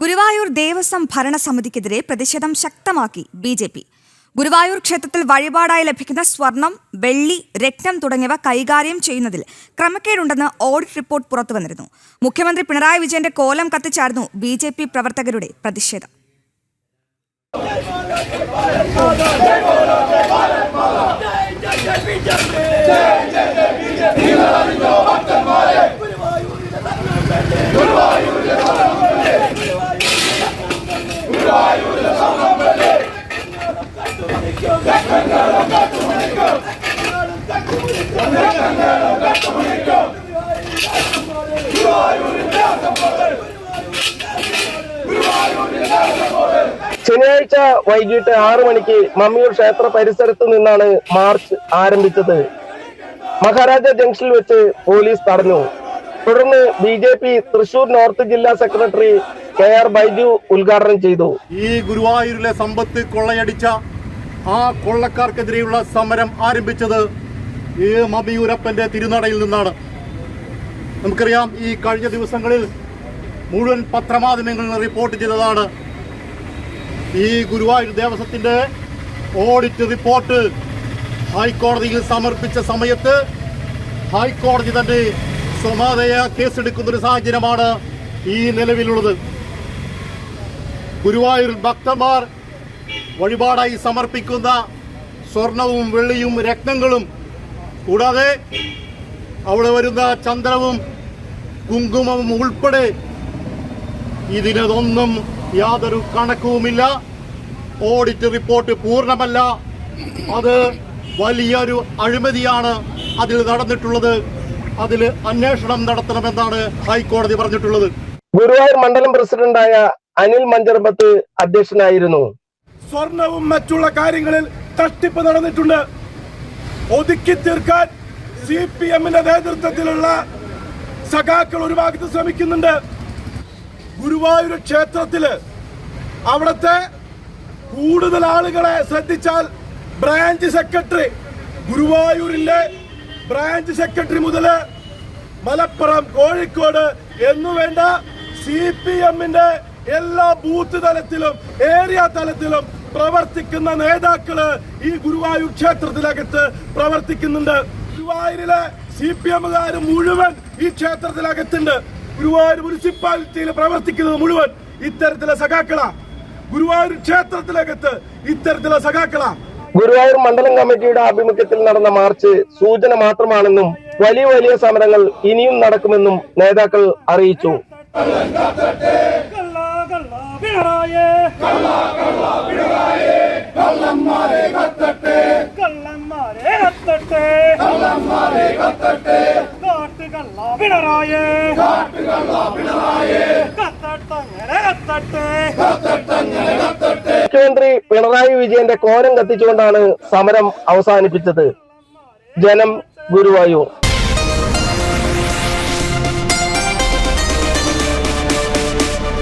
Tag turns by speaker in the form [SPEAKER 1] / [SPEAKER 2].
[SPEAKER 1] ഗുരുവായൂർ ദേവസ്വം ഭരണസമിതിക്കെതിരെ പ്രതിഷേധം ശക്തമാക്കി B J P Guruvayur ക്ഷേത്രത്തിൽ വഴിപാടായി ലഭിക്കുന്ന സ്വർണം വെള്ളി രത്നം തുടങ്ങിയവ കൈകാര്യം ചെയ്യുന്നതിൽ ക്രമക്കേടുണ്ടെന്ന് ഓഡിറ്റ് റിപ്പോർട്ട് പുറത്തുവന്നിരുന്നു മുഖ്യമന്ത്രി പിണറായി വിജയന്റെ കോലം കത്തിച്ചായിരുന്നു ബി ജെ പി പ്രവർത്തകരുടെ പ്രതിഷേധം
[SPEAKER 2] ശനിയാഴ്ച വൈകിട്ട് ആറു മണിക്ക് മമ്മിയൂർ ക്ഷേത്ര പരിസരത്ത് നിന്നാണ് മാർച്ച് ആരംഭിച്ചത്. മഹാരാജ ജംഗ്ഷനിൽ വെച്ച് പോലീസ് തടഞ്ഞു. തുടർന്ന് B J P Thrissur north ജില്ലാ സെക്രട്ടറി കെ ആർ ബൈജു ഉദ്ഘാടനം ചെയ്തു.
[SPEAKER 3] ഈ ഗുരുവായൂരിലെ സമ്പത്ത് കൊള്ളയടിച്ച ആ കൊള്ളക്കാർക്കെതിരെയുള്ള സമരം ആരംഭിച്ചത് ഈ മമ്മിയൂരപ്പന്റെ തിരുനടയിൽ നിന്നാണ്. നമുക്കറിയാം ഈ കഴിഞ്ഞ ദിവസങ്ങളിൽ മുഴുവൻ പത്രമാധ്യമങ്ങളിൽ റിപ്പോർട്ട് ചെയ്തതാണ്. ഈ ഗുരുവായൂർ ദേവസ്വത്തിന്റെ ഓഡിറ്റ് റിപ്പോർട്ട് ഹൈക്കോടതിയിൽ സമർപ്പിച്ച സമയത്ത് ഹൈക്കോടതി തന്നെ സ്വമേധയ കേസെടുക്കുന്ന ഒരു സാഹചര്യമാണ് ഈ നിലവിലുള്ളത്. ഗുരുവായൂർ ഭക്തന്മാർ വഴിപാടായി സമർപ്പിക്കുന്ന സ്വർണവും വെള്ളിയും രക്തങ്ങളും കൂടാതെ അവിടെ വരുന്ന ചന്ദ്രവും കുങ്കുമവും ഉൾപ്പെടെ ഇതിനതൊന്നും യാതൊരു കണക്കുമില്ല ഓഡിറ്റ് റിപ്പോർട്ട് പൂർണമല്ല. അത് വലിയൊരു അഴിമതിയാണ് അതിൽ നടന്നിട്ടുള്ളത്. അതിൽ അന്വേഷണം നടത്തണമെന്നാണ് ഹൈക്കോടതി പറഞ്ഞിട്ടുള്ളത്.
[SPEAKER 2] ഗുരുവായൂർ മണ്ഡലം പ്രസിഡന്റായ അനിൽ മഞ്ചർബത്ത് അധ്യക്ഷനായിരുന്നു.
[SPEAKER 4] സ്വർണവും മറ്റുള്ള കാര്യങ്ങളിൽ തട്ടിപ്പ് നടന്നിട്ടുണ്ട്. ഒതുക്കി തീർക്കാൻ സി പി എമ്മിന്റെ നേതൃത്വത്തിലുള്ള സഖാക്കൾ ഒരു ഭാഗത്ത് ശ്രമിക്കുന്നുണ്ട്. ഗുരുവായൂർ ക്ഷേത്രത്തിൽ അവിടുത്തെ കൂടുതൽ ആളുകളെ ശ്രദ്ധിച്ചാൽ ബ്രാഞ്ച് സെക്രട്ടറി ഗുരുവായൂരിലെ ബ്രാഞ്ച് സെക്രട്ടറി മുതൽ മലപ്പുറം കോഴിക്കോട് എന്നുവേണ്ട സി പി എമ്മിന്റെ എല്ലാ ബൂത്ത് തലത്തിലും ഏരിയ തലത്തിലും പ്രവർത്തിക്കുന്ന നേതാക്കൾ ഈ ഗുരുവായൂർ ക്ഷേത്രത്തിനകത്ത് പ്രവർത്തിക്കുന്നുണ്ട്. ഗുരുവായൂരിലെ സി പി എമ്മുകാർ മുഴുവൻ ഈ ക്ഷേത്രത്തിനകത്തുണ്ട് ഗുരുവായൂർ മുനിസിപ്പാലിറ്റിയിൽ പ്രവർത്തിക്കുന്നത് മുഴുവൻ ഇത്തരത്തിലെ സഖാക്കളാ. ഗുരുവായൂർ ക്ഷേത്രത്തിനകത്ത് ഇത്തരത്തിലെ സഖാക്കളാ.
[SPEAKER 2] ഗുരുവായൂർ മണ്ഡലം കമ്മിറ്റിയുടെ ആഭിമുഖ്യത്തിൽ നടന്ന മാർച്ച് സൂചന മാത്രമാണെന്നും വലിയ വലിയ സമരങ്ങൾ ഇനിയും നടക്കുമെന്നും നേതാക്കൾ അറിയിച്ചു.
[SPEAKER 5] കള്ള കത്തട്ടെ. കള്ളന്മാരെ കത്തട്ടെ.
[SPEAKER 2] മുഖ്യമന്ത്രി പിണറായി വിജയന്റെ കോരം കത്തിച്ചുകൊണ്ടാണ് സമരം അവസാനിപ്പിച്ചത്. ജനം ഗുരുവായൂർ.